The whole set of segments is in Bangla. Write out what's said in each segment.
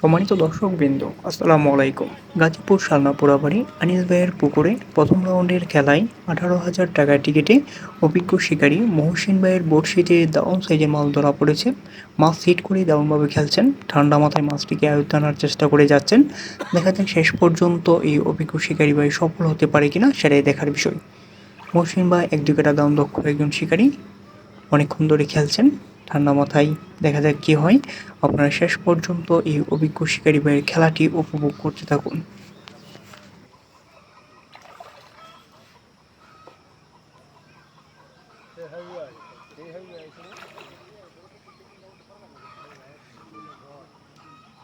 সম্মানিত দর্শক বৃন্দ আসসালামু আলাইকুম। গাজীপুর শালনা পোড়াবাড়ি আনিস ভাইয়ের পুকুরে প্রথম রাউন্ডের খেলায় আঠারো হাজার টাকার টিকিটে অভিজ্ঞ শিকারী মহসিন ভাইয়ের বড়শিতে দাউন সাইজের মাছ ধরা পড়েছে। মাছ হিট করে দারুণভাবে খেলছেন। ঠান্ডা মাথায় মাছটিকে আয়ত্ত আনার চেষ্টা করে যাচ্ছেন। দেখা যাক শেষ পর্যন্ত এই অভিজ্ঞ শিকারী ভাই সফল হতে পারে কিনা সেটাই দেখার বিষয়। মহসিন ভাই এক কাটা দাম দক্ষ একজন শিকারী। অনেকক্ষণ ধরে খেলছেন। ঠান্ডা মাথায় দেখা যাক কি হয়। আপনারা শেষ পর্যন্ত এই অভিজ্ঞ শিকারী ভাইয়ের খেলাটি উপভোগ করতে থাকুন।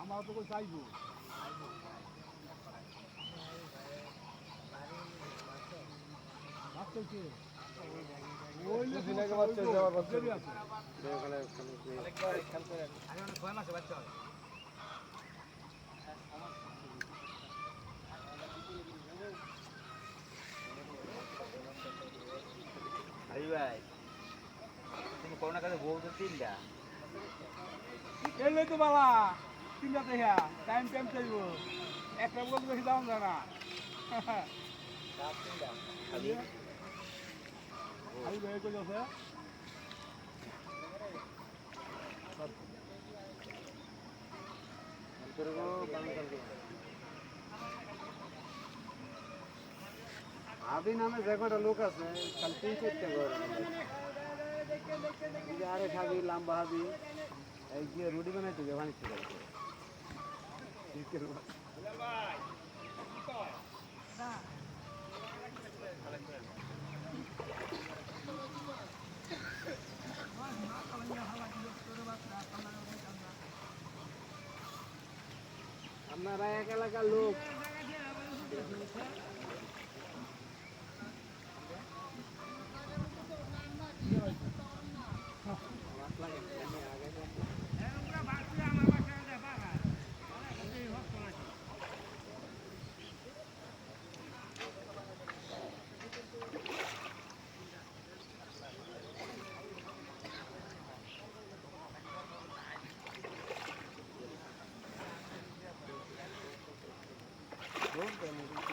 আমার তো কই ভাই তুমি করোনা কাছে বউ তো তিনটা এলে তো বালা তিনটা দেখা টাইম টাইম চাইব একটা বল বেশি দাম জানা আবি নামে যে কটা লোক আছে, খালি তিন চারটে আরে খাবি লাম্বা হাবি এই যে রুটি বানাইতে হবে বানিয়ে আপনারা এক এলাকার লোক। হ্যাঁ কমপ্লিট